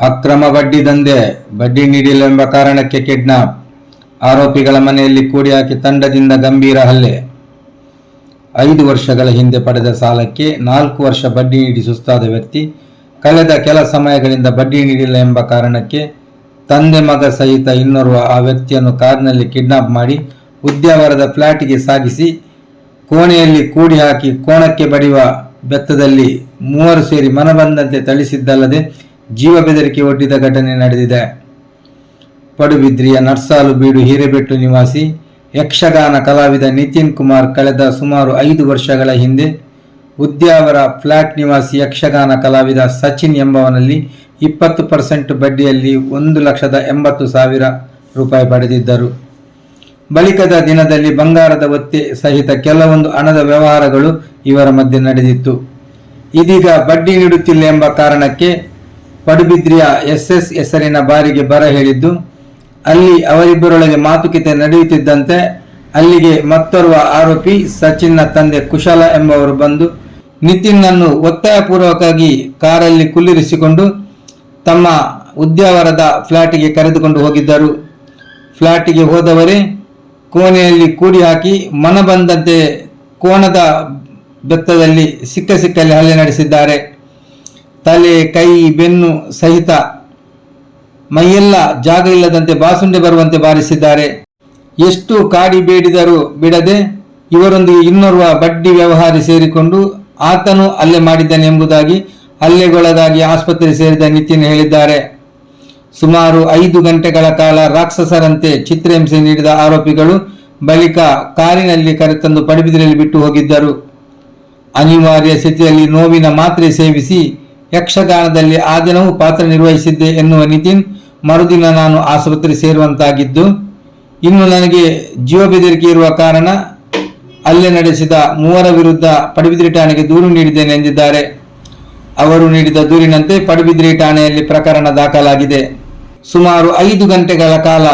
ಅಕ್ರಮ ಬಡ್ಡಿ ದಂಧೆ, ಬಡ್ಡಿ ನೀಡಿಲ್ಲ ಕಾರಣಕ್ಕೆ ಕಿಡ್ನಾಪ್. ಆರೋಪಿಗಳ ಮನೆಯಲ್ಲಿ ಕೂಡಿ ಹಾಕಿ ತಂಡದಿಂದ ಗಂಭೀರ ಹಲ್ಲೆ. ಐದು ವರ್ಷಗಳ ಹಿಂದೆ ಪಡೆದ ಸಾಲಕ್ಕೆ ನಾಲ್ಕು ವರ್ಷ ಬಡ್ಡಿ ನೀಡಿ ಸುಸ್ತಾದ ವ್ಯಕ್ತಿ, ಕಳೆದ ಕೆಲ ಸಮಯಗಳಿಂದ ಬಡ್ಡಿ ನೀಡಿಲ್ಲ ಎಂಬ ಕಾರಣಕ್ಕೆ ತಂದೆ ಮಗ ಸಹಿತ ಇನ್ನೋರ್ವ ಆ ವ್ಯಕ್ತಿಯನ್ನು ಕಾರ್ನಲ್ಲಿ ಕಿಡ್ನಾಪ್ ಮಾಡಿ ಉದ್ಯಾವರದ ಫ್ಲಾಟ್ಗೆ ಸಾಗಿಸಿ ಕೋಣೆಯಲ್ಲಿ ಕೂಡಿ ಹಾಕಿ ಕೋಣಕ್ಕೆ ಬಡಿಯುವ ಬೆತ್ತದಲ್ಲಿ ಮೂವರು ಸೇರಿ ಮನಬಂದಂತೆ ಥಳಿಸಿದ್ದಲ್ಲದೆ ಜೀವ ಬೆದರಿಕೆ ಒಡ್ಡಿದ ಘಟನೆ ನಡೆದಿದೆ. ಪಡುಬಿದ್ರಿಯ ನರ್ಸಾಲು ಬೀಡು ಹಿರೇಬೆಟ್ಟು ನಿವಾಸಿ ಯಕ್ಷಗಾನ ಕಲಾವಿದ ನಿತಿನ್ ಕುಮಾರ್ ಕಳೆದ ಸುಮಾರು ಐದು ವರ್ಷಗಳ ಹಿಂದೆ ಉದ್ಯಾವರ ಫ್ಲಾಟ್ ನಿವಾಸಿ ಯಕ್ಷಗಾನ ಕಲಾವಿದ ಸಚಿನ್ ಎಂಬವನಲ್ಲಿ ಇಪ್ಪತ್ತು ಪರ್ಸೆಂಟ್ ಬಡ್ಡಿಯಲ್ಲಿ ಒಂದು ಲಕ್ಷದ ಎಂಬತ್ತು ಸಾವಿರ ರೂಪಾಯಿ ಪಡೆದಿದ್ದರು. ಬಳಿಕದ ದಿನದಲ್ಲಿ ಬಂಗಾರದ ಒತ್ತೆ ಸಹಿತ ಕೆಲವೊಂದು ಹಣದ ವ್ಯವಹಾರಗಳು ಇವರ ಮಧ್ಯೆ ನಡೆದಿತ್ತು. ಇದೀಗ ಬಡ್ಡಿ ನೀಡುತ್ತಿಲ್ಲ ಎಂಬ ಕಾರಣಕ್ಕೆ ಪಡುಬಿದ್ರಿಯ ಎಸ್ ಹೆಸರಿನ ಬಾರಿಗೆ ಬರ ಹೇಳಿದ್ದು, ಅಲ್ಲಿ ಅವರಿಬ್ಬರೊಳಗೆ ಮಾತುಕತೆ ನಡೆಯುತ್ತಿದ್ದಂತೆ ಅಲ್ಲಿಗೆ ಮತ್ತೋರ್ವ ಆರೋಪಿ ಸಚಿನ್ನ ತಂದೆ ಕುಶಲ ಎಂಬವರು ಬಂದು ನಿತಿನ್ನನ್ನು ಒತ್ತಾಯಪೂರ್ವಕವಾಗಿ ಕಾರಲ್ಲಿ ಕುಲ್ಲಿರಿಸಿಕೊಂಡು ತಮ್ಮ ಉದ್ಯಾವರದ ಫ್ಲಾಟಿಗೆ ಕರೆದುಕೊಂಡು ಹೋಗಿದ್ದರು. ಫ್ಲಾಟಿಗೆ ಹೋದವರೇ ಕೋಣೆಯಲ್ಲಿ ಕೂಡಿ ಹಾಕಿ ಮನ ಬಂದಂತೆ ಕೋಣದ ಬೆತ್ತದಲ್ಲಿ ಸಿಕ್ಕ ಸಿಕ್ಕಲ್ಲಿ ಹಲ್ಲೆ ನಡೆಸಿದ್ದಾರೆ. ತಲೆ, ಕೈ, ಬೆನ್ನು ಸಹಿತ ಮೈಯೆಲ್ಲ ಜಾಗ ಇಲ್ಲದಂತೆ ಬಾಸುಂಡೆ ಬರುವಂತೆ ಬಾರಿಸಿದ್ದಾರೆ. ಎಷ್ಟು ಕಾಡಿ ಬೇಡಿದರೂ ಬಿಡದೆ ಇವರೊಂದಿಗೆ ಇನ್ನೋರ್ವ ಬಡ್ಡಿ ವ್ಯವಹಾರಿ ಸೇರಿಕೊಂಡು ಆತನು ಹಲ್ಲೆ ಮಾಡಿದ್ದಾನೆ ಎಂಬುದಾಗಿ ಹಲ್ಲೆಗೊಳಗಾಗಿ ಆಸ್ಪತ್ರೆ ಸೇರಿದ ನಿತಿನ್ ಹೇಳಿದ್ದಾರೆ. ಸುಮಾರು ಐದು ಗಂಟೆಗಳ ಕಾಲ ರಾಕ್ಷಸರಂತೆ ಚಿತ್ರಹಿಂಸೆ ನೀಡಿದ ಆರೋಪಿಗಳು ಬಳಿಕ ಕಾರಿನಲ್ಲಿ ಕರೆತಂದು ಪಡುಬಿದ್ರೆಯಲ್ಲಿ ಬಿಟ್ಟು ಹೋಗಿದ್ದರು. ಅನಿವಾರ್ಯ ಸ್ಥಿತಿಯಲ್ಲಿ ನೋವಿನ ಮಾತ್ರೆ ಸೇವಿಸಿ ಯಕ್ಷಗಾನದಲ್ಲಿ ಆ ದಿನವೂ ಪಾತ್ರ ನಿರ್ವಹಿಸಿದ್ದೆ ಎನ್ನುವ ನಿತಿನ್ ಮರುದಿನ ನಾನು ಆಸ್ಪತ್ರೆ ಸೇರುವಂತಾಗಿದ್ದು, ಇನ್ನು ನನಗೆ ಜೀವ ಬೆದರಿಕೆ ಇರುವ ಕಾರಣ ಹಲ್ಲೆ ನಡೆಸಿದ ಮೂವರ ವಿರುದ್ಧ ಪಡುಬಿದ್ರಿ ಠಾಣೆಗೆ ದೂರು ನೀಡಿದ್ದೇನೆ ಎಂದಿದ್ದಾರೆ. ಅವರು ನೀಡಿದ ದೂರಿನಂತೆ ಪಡುಬಿದ್ರಿ ಠಾಣೆಯಲ್ಲಿ ಪ್ರಕರಣ ದಾಖಲಾಗಿದೆ. ಸುಮಾರು ಐದು ಗಂಟೆಗಳ ಕಾಲ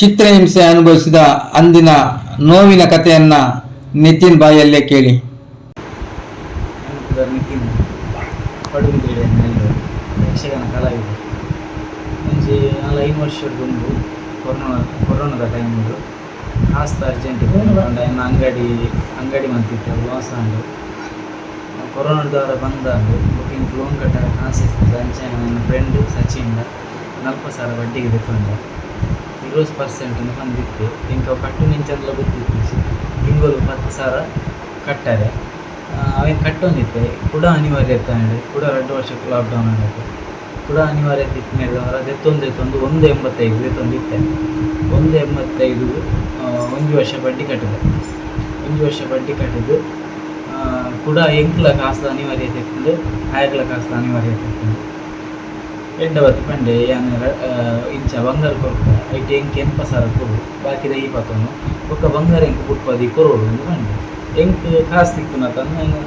ಚಿತ್ರಹಿಂಸೆ ಅನುಭವಿಸಿದ ಅಂದಿನ ನೋವಿನ ಕಥೆಯನ್ನ ನಿತಿನ್ ಬಾಯಲ್ಲೇ ಕೇಳಿ. ಪಡುಬಿದ್ರಿ ನೆಲ್ಲೂರು ಯಕ್ಷಗಾನ ಕಲಾವಿದ. ಮುಂಚೆ ನಾಲ್ ಐದು ವರ್ಷದೊಂದು ಕೊರೋನಾ, ಕೊರೋನಾದ ಟೈಮಲ್ಲಿ ಕಾಸ್ತ ಅರ್ಜೆಂಟ್ ಇತ್ತು ಎನ್ನ ಅಂಗಡಿ ಅಂಗಡಿ ಮಂತಿತ್ತು ಲಾಸ್ ಆಂಡು ಕೊರೋನಾದವರ ಬಂದಾಗ ಬುಕ್ಕಿಂಗ್ ಲೋನ್ ಕಟ್ಟರ ಕಾಸಿಸ್ತದೆ ಅಂಚೆ ನನ್ನ ಫ್ರೆಂಡ್ ಸಚಿನ್ ನಲ್ಪ ಸಾವಿರ ಬಡ್ಡಿಗೆ ತೆಕ್ಕೊಂಡ ಇರೋಸ್ ಪರ್ಸೆಂಟ್ ಬಂದಿತ್ತು ಇಂಕ ಕಟ್ಟು ನಿಂಚೆಲ್ಲ ಗೊತ್ತಿತ್ತು. ತಿಂಗಳು ಹತ್ತು ಸಾವಿರ ಕಟ್ಟಾರೆ ಅವೇನು ಕಟ್ಟೊಂದಿತ್ತೆ. ಕೂಡ ಅನಿವಾರ್ಯ ಇತ್ತು ಕೂಡ ಎರಡು ವರ್ಷಕ್ಕೆ ಲಾಕ್ಡೌನ್ ಆಗಿತ್ತು ಕೂಡ ಅನಿವಾರ್ಯತೆ ಇತ್ತಿನ ದೆತ್ತೊಂದು ದೆತ್ತೊಂದು ಒಂದು ಎಂಬತ್ತೈದು ದೆತ್ತೊಂದಿತ್ತೆ ಒಂದು ಎಂಬತ್ತೈದು ಒಂದು ವರ್ಷ ಬಡ್ಡಿ ಕಟ್ಟಿದೆ. ಒಂದು ವರ್ಷ ಬಡ್ಡಿ ಕಟ್ಟಿದ್ದು ಕೂಡ ಎಂಕ್ಲ ಕಾಸು ಅನಿವಾರ್ಯತೆ ಇತ್ತು ಆಯ್ಕ್ಲ ಕಾಸು ಅನಿವಾರ್ಯತೆ ಇತ್ತು ಎಂಡ ಬತ್ತು ಪಂಡೆ ಯಾನ್ ಇಂಚ ಬಂಗಾರ ಕೊರ್ಪ ಐಟಿ ಎಂಕ್ ಎಂಪ ಸಾರ ಕೊಡು, ಬಾಕಿದ ಈ ಪತ್ತೊಂದು ಒಕ್ಕ ಬಂಗಾರ ಎಂಕ್ ಬುಟ್ಪದಿ ಕೊರೋಡು ಎಂದು ಪಂಡೆ ಎಂಕ್ ಕಾಸು ತಿಕ್ಕುನ ತಂದು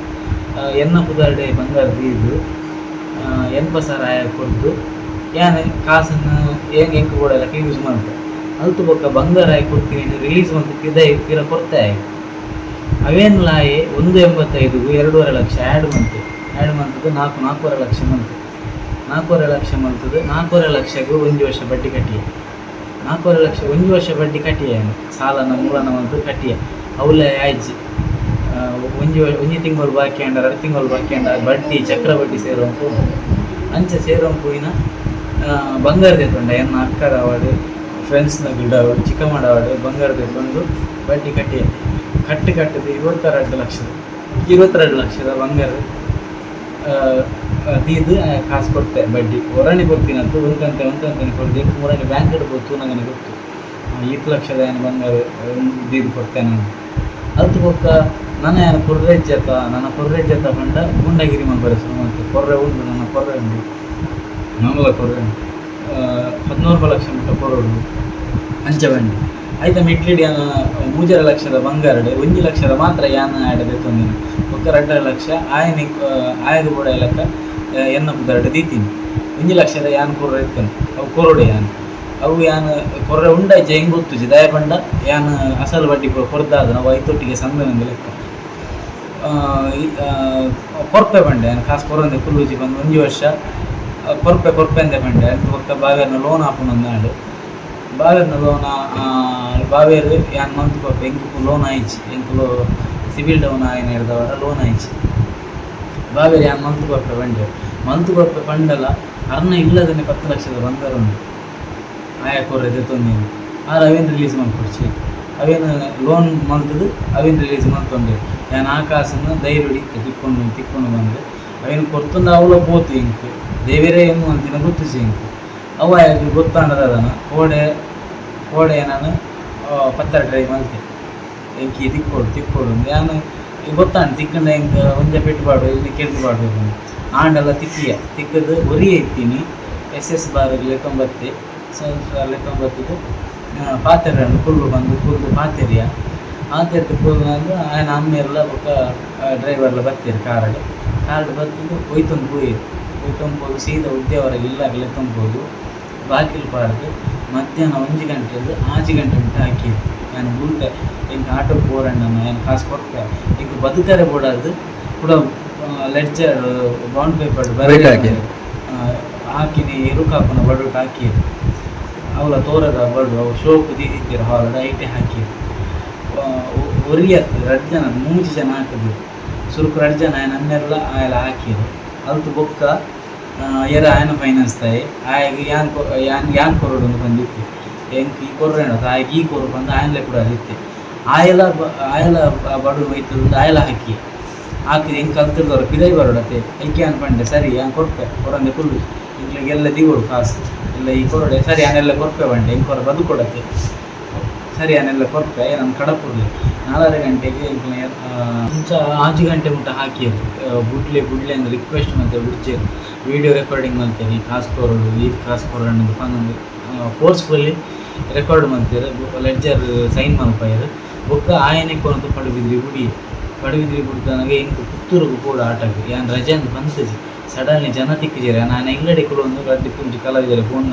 ಎನ್ನ ಪುದರ್ಡೆ, ಬಂಗಾರ ಬೀದು ಎನ್ ಪಸಾರ ಕೊಡ್ದು, ಯಾನ್ ಕಾಸನ್ನು ಹೆಂಗೆ ಎಂಕ್ ಕೊಡಲಕ್ಕೆ ಯೂಸ್ ಮಾಡ್ತಾರೆ ಅಲ್ತು ಬೊಕ್ಕ ಬಂಗಾರ ಆಯ್ ಕೊಡ್ತೀನಿ ರಿಲೀಸ್ ಮಾಡ್ತಿದ್ದೆ ಪಿದ ಕೊಡ್ತಾ ಕೊಡ್ತೆ ಅವೇನ್ ಅವೇನು ಲಾಯಿ, ಒಂದು ಎಂಬತ್ತೈದು ಎರಡೂವರೆ ಲಕ್ಷ ಆ್ಯಡ್ ಮಂತು ಆ್ಯಡ್ ಮಂತದ್ದು ನಾಲ್ಕು, ನಾಲ್ಕೂವರೆ ಲಕ್ಷ ಮಂತು ನಾಲ್ಕೂವರೆ ಲಕ್ಷ ಮಂತದ್ದು ನಾಲ್ಕೂವರೆ ಲಕ್ಷಗೂ ಒಂದು ವರ್ಷ ಬಡ್ಡಿ ಕಟ್ಟಿಯ. ನಾಲ್ಕೂವರೆ ಲಕ್ಷ ಒಂದು ವರ್ಷ ಬಡ್ಡಿ ಕಟ್ಟಿಯ. ಸಾಲನ, ಮೂಲನ ಮಂತು ಕಟ್ಟಿಯ. ಅವಲೇ ಆಯ್ಜಿ ಒಂಜಿ ಒಂಜಿ ತಿಂಗಳು ಬಾಕಿ ಅಂಡ ಎರಡು ತಿಂಗಳು ಬಾಕಿ ಅಂಡ ಬಡ್ಡಿ, ಚಕ್ರ ಬಡ್ಡಿ ಸೇರೋಂಪು. ಅಂಚೆ ಸೇರುವಂಪುಯಿನ ಬಂಗಾರ ತೆತ್ತೊಂಡ ಎನ್ನ ಅಕ್ಕರ ಅವಾಡು ಫ್ರೆಂಡ್ಸ್ನ ಗಿಡ ಅವಾಡು ಚಿಕ್ಕಮ್ಮಡ ಅವಾಡು ಬಂಗಾರ ಎತ್ತೊಂದು ಬಡ್ಡಿ ಕಟ್ಟಿ ಕಟ್ಟಿ ಕಟ್ಟದು ಇರುವತ್ತೆರಡು ಲಕ್ಷದ. ಇವತ್ತೆರಡು ಲಕ್ಷದ ಬಂಗಾರ ದೀದು ಕಾಸು ಕೊಡ್ತೆ ಬಡ್ಡಿ. ಹೊರಣಿ ಕೊಡ್ತೀನಿ ಅಂತ ಒಂದಂತೆ ಒಂದಂತೆ ಕೊಡ್ದೆ ಮೂರನೇ ಬ್ಯಾಂಕ್ ಇಡ್ಬೋದು ನನಗೆ ಗೊತ್ತು. ಈತ್ ಲಕ್ಷದ ಏನು ಬಂಗಾರ ದೀದು ಕೊಡ್ತೇನೆ ಅದು ಬೊಕ್ಕ ನನ್ನ ಕೊರ್ರೆ ಜತ, ನನ್ನ ಕೊರ್ರೆ ಜತ ಬಂಡ ಗುಂಡಗಿರಿ ಮಂಬರ ಸುಮಾರು ಕೊರ್ರೆ ಉಂಡು ನನ್ನ ಕೊರ್ರೆ ಉಂಡು ಮಂಗಲ ಕೊರ್ರೆ ಹದಿನೂರು ಲಕ್ಷ ಮಟ್ಟ ಕೊರ್ರೆ ಉಂಡು ಅಂಚೆ ಬಂಡಿ ಆಯ್ತ, ಮಿಟ್ಲಿಡಿ ಯಾನ, ಮೂಜರ ಲಕ್ಷದ ಬಂಗಾರಡೆ ಒಂಜಿ ಲಕ್ಷದ ಮಾತ್ರ ಯಾನ ಆಡದೆ ತಂದಿನ. ಒಕ್ಕ ರಡ್ಡ ಲಕ್ಷ, ಆಯನಿ ಆಯದ ಕೂಡ ಇಲ್ಲಕ್ಕ ಎನ್ನ ಬುದ್ಧಾರಡೆ ದೀತೀನಿ. ಒಂಜಿ ಲಕ್ಷದ ಯಾನ್ ಕೊರ್ರೆ ಇತ್ತು ಅವು ಕೊರಡೆ ಯಾನ್. ಅವು ಯಾನ್, ಕೊರ್ರೆ ಉಂಡ ಜೈಂಗ್ ಗೊತ್ತು ದಯ ಬಂಡ ಯಾನ್ ಅಸಲು ಬಡ್ಡಿ ಕೊರ್ದಾದ ನಾವು ಐತೊಟ್ಟಿಗೆ ಸಂದನಂದು ಲೆಕ್ಕ. ಕೊರ್ಪೆ ಯಾನ್ ಕಾಸು ಕೊರೊಂದೆ ಕುಲ್ಲುಜಿ ಬಂದು ಒಂಜಿ ವರ್ಷ. ಕೊರ್ಪೆ ಕೊರ್ಪೆಂದೆ ಪಂಡೆ ಒಕ್ಕ ಬಾವೇರ್ನ ಲೋನ್ ಆಪುನೊಂದಾಂಡು ಬಾವೇರ್ನ ಲೋನ್ ಬಾವೇರು ಯಾನ್ ಮಂತ್ ಕೊರ್ಪೆ ಎಂಕು ಲೋನ್ ಆಯ್ಚಿ ಎಂಕು ಸಿವಿಲ್ ಡೌನ್ ಆಯ್ನ ಹಿಡ್ದವರ ಲೋನ್ ಆಯ್ಚಿ ಬಾವೇರು ಯಾನ್ ಮಂತ್ ಕೊರ್ಪೆ ಪಂಡೆ ಮಂತ್ ಕೊರ್ಪೆ ಪಂಡಲ ಅರ್ನ ಇಲ್ಲದನೆ ಪತ್ತು ಲಕ್ಷದ ಬಂದರು ಆಯಾ ಕೊರ್ರೆ ತೊಂದಿನಿ. ಆ ಅವೇನು ರಿಲೀಸ್ ಮಾಡ್ಕೊಡ್ಚಿ. ಅವೇನು ಲೋನ್ ಮಂತದ್ದು ಅವೇನು ರಿಲೀಸ್ ಮಾಡ್ಕೊಂಡೆ ನಾನು ಆ ಕಾಸನ್ನು ಧೈರ್ಯ ತಿಕ್ಕೊಂಡು ತಿಕ್ಕೊಂಡು ಬಂದೆ ಅವೇನು ಕೊಡ್ತಂದು ಅವಳ ಪೋತು ಇಂಕು, ದೇವರೇ ಏನು ಅಂತಿನ ಗೊತ್ತಿಸಿ ಇಂಕ್ ಅವ ಗೊತ್ತಾಂಡದ ಅದನ ಕೋಡೆ ಕೋಡೆ ನಾನು ಪತ್ತರ ಟ್ರೈ ಮಾಡ್ತೆ ಎಂಕಿ ತಿಕ್ಕೊಡು ತಿಕ್ಕೊಡು ನಾನು ಗೊತ್ತಾಂಡು ತಿಕ್ಕಂಡ ಹಿಂಗ ಒಂದೇ ಪೆಟ್ಟು ಬಾಡು, ಇಲ್ಲಿ ಬಾಡ್ಬೇಕು ಆಂಡೆಲ್ಲ ತಿಕ್ಕಿಯ. ತಿಕ್ಕದು, ಒರಿ ಇತ್ತೀನಿ ಎಸ್ ಎಸ್ ಬಾರ್ ಲೆಕ್ಕೊಂಬತ್ತೆ ಲೆಕ್ಕೊಂಬತ್ತಿದ್ದು ಪಾತೆರೆ ಕುಲ್ಲು ಬಂದು ಕುಲ್ಲು ಪಾತೆರಿಯ ಆತೆರ್ದು ಕುಲ್ಲು ಅಂದ್ರೆ ಆಯ್ನ ಅಮ್ಮೆಲ್ಲ ಬೊಕ್ಕ ಡ್ರೈವರ್ಲ ಬರ್ತೀರಿ ಕಾರಡು ಕಾರ್ಡ್ ಬರ್ತಿದ್ದು ಒಯ್ತೊಂದು ಪೋಯಿ ಒಯ್ತೊಂದು ಹೋಗಿ ಸೀದಾ ಉದ್ಯಾವರ ಇಲ್ಲಾಗಲೇ ತುಂಬೋದು. ಬಾಕಿಲು ಪಾಡ್ದು ಮಧ್ಯಾಹ್ನ ಒಂಜಿ ಗಂಟೆದು ಆಜು ಗಂಟೆ ಬಿಟ್ಟು ಹಾಕಿ. ನಾನು ಬುಲ್ಟೆ ಎಂಕ ಆಟೋ ಪೋರಣ್ಣ ಏನು ಕಾಸು ಕೊಡ್ತೆ ಈಗ ಬದುಕರೆ ಬೋಡಾದು ಕೂಡ ಲೆಡ್ಜರ್ ಬಾಂಡ್ ಪೇಪರ್ ಬರೀ ಹಾಕಿ. ಹಾಕಿನಿ ಇರುಕಾಪನ ಬಡೋಟ್ ಹಾಕಿ ಅವಳ ತೋರದ ಬಡು ಅವು ಶೋಕು ದೀತಿರ ಹಾಲ್ ಐಟೆ ಹಾಕಿ. ಒರಿಯ ಜನ ಮೂಜಿ ಜನ ಹಾಕಿದ್ರು. ಸುರುಕು ರಡ್ಜನ ಜನ ನನ್ನೆಲ್ಲ ಆಯಲ ಹಾಕಿರು ಅಲ್ತು ಬೊಕ್ಕ ಎರ ಆಯನ ಫೈನಾನ್ಸ್ ತಾಯಿ, ಆಯ್ಗೆ ಯಾನ್ ಯಾನ್ ಯಾನ್ ಕೊರೋಡು ಒಂದು ಬಂದಿತ್ತು. ಎಂಕ್ ಈ ಕೊರ್ರೆ ಆಯ್ಗೆ ಈ ಕೊರು ಬಂದು ಆಯನ್ಲೆ ಕೂಡ ಅದಿತ್ತೆ. ಆಯಲ ಆಯಲ ಬಡು ಹೋಯ್ತದ ಆಯಲ ಹಾಕಿ. ಹಾಕಿದ್ರೆ ಹೆಂಗೆ ಕಲ್ತಿರ್ದವ್ರು? ಪಿದೈ ಬರೋಡತ್ತೆ. ಐಕೆ ಅನ್ಕೊಂಡೆ ಸರಿ, ಯಾನ್ ಕೊಟ್ಟೆ ಕೊಡಂದೆ ಕುಲ್ಲು. ಇಟ್ಲಿಗೆಲ್ಲ ದಿಗೋಡು ಕಾಸು. ಇಲ್ಲ ಈ ಕೊರಡೆ ಸರಿ ನಾನೆಲ್ಲ ಕೊರ್ಪೆ ಬಂಡೆ ಹೆಂಗೆ ಕೊರ ಬದು ಕೊಡತ್ತೆ. ಸರಿ ನಾನೆಲ್ಲ ಕೊರ್ಪೆ ನಾನು ಕಡಪುರ್ಲಿ. ನಾಲ್ಕು ಗಂಟೆಗೆ ಮುಂಚೆ ಆಜು ಗಂಟೆ ಮುಟ್ಟ ಹಾಕಿ ಬುಡ್ಲೆ ಬುಡ್ಲೆ ಅಂದ್ರೆ ರಿಕ್ವೆಸ್ಟ್ ಮತ್ತೆ ಬಿಡ್ಚೆ ವಿಡಿಯೋ ರೆಕಾರ್ಡಿಂಗ್ ಮಾಡ್ತೇವೆ. ಕಾಸು ಕೊರೋಡು ಈ ಕಾಸು ಕೊರಡು ಪಂದೊಂದು ಫೋರ್ಸ್ಫುಲ್ಲಿ ರೆಕಾರ್ಡ್ ಮಾಡ್ತಾರೆ ಲೆಡ್ಜರ್ ಸೈನ್ ಮಾಡ್ಪಾಯಿರು ಬೊಕ್ಕ ಆಯನೆ ಕೊರತು ಪಡುಬಿದ್ರಿ ಹುಡಿ ಪಡುಬಿದ್ರಿ ಬುಡ್ದ ನನಗೆ ಹಿಂಗೆ ಪುತ್ತೂರಿಗೂ ಕೂಡ ಆಟ ಯಾನ್ ರಜೆ ಅಂತ ಬಂತಜಿ ಸಡನ್ಲಿ ಜನ ತಿಕ್ಕಿದ್ದೀರಾ? ನಾನು ಅಂಗಡಿ ಕೂಡ ಒಂದು ಗಡ್ಡಿ ಕಲಾವಿದರೆ ಫೋನ್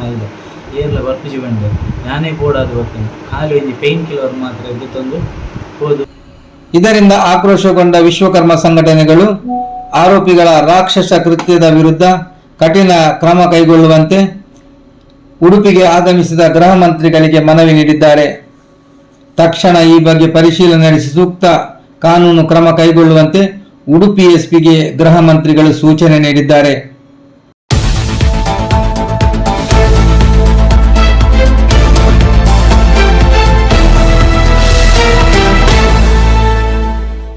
ಏರ್ಲ ಬರ್ಪಿಜಿ ಬಂದೆ. ನಾನೇ ಬೋಡಾದು ಬರ್ತೇನೆ. ಖಾಲಿ ಒಂದು ಪೇನ್ ಕಿಲ್ಲರ್ ಮಾತ್ರ ಇದು ತಂದು ಹೋದು ಇದರಿಂದ ಆಕ್ರೋಶಗೊಂಡ ವಿಶ್ವಕರ್ಮ ಸಂಘಟನೆಗಳು ಆರೋಪಿಗಳ ರಾಕ್ಷಸ ಕೃತ್ಯದ ವಿರುದ್ಧ ಕಠಿಣ ಕ್ರಮ ಕೈಗೊಳ್ಳುವಂತೆ ಉಡುಪಿಗೆ ಆಗಮಿಸಿದ ಗೃಹ ಮಂತ್ರಿಗಳಿಗೆ ಮನವಿ ನೀಡಿದ್ದಾರೆ. ತಕ್ಷಣ ಈ ಬಗ್ಗೆ ಪರಿಶೀಲನೆ ನಡೆಸಿ ಸೂಕ್ತ ಕಾನೂನು ಕ್ರಮ ಕೈಗೊಳ್ಳುವಂತೆ ಉಡುಪಿ ಎಸ್ಪಿಗೆ ಗೃಹ ಮಂತ್ರಿಗಳು ಸೂಚನೆ ನೀಡಿದ್ದಾರೆ.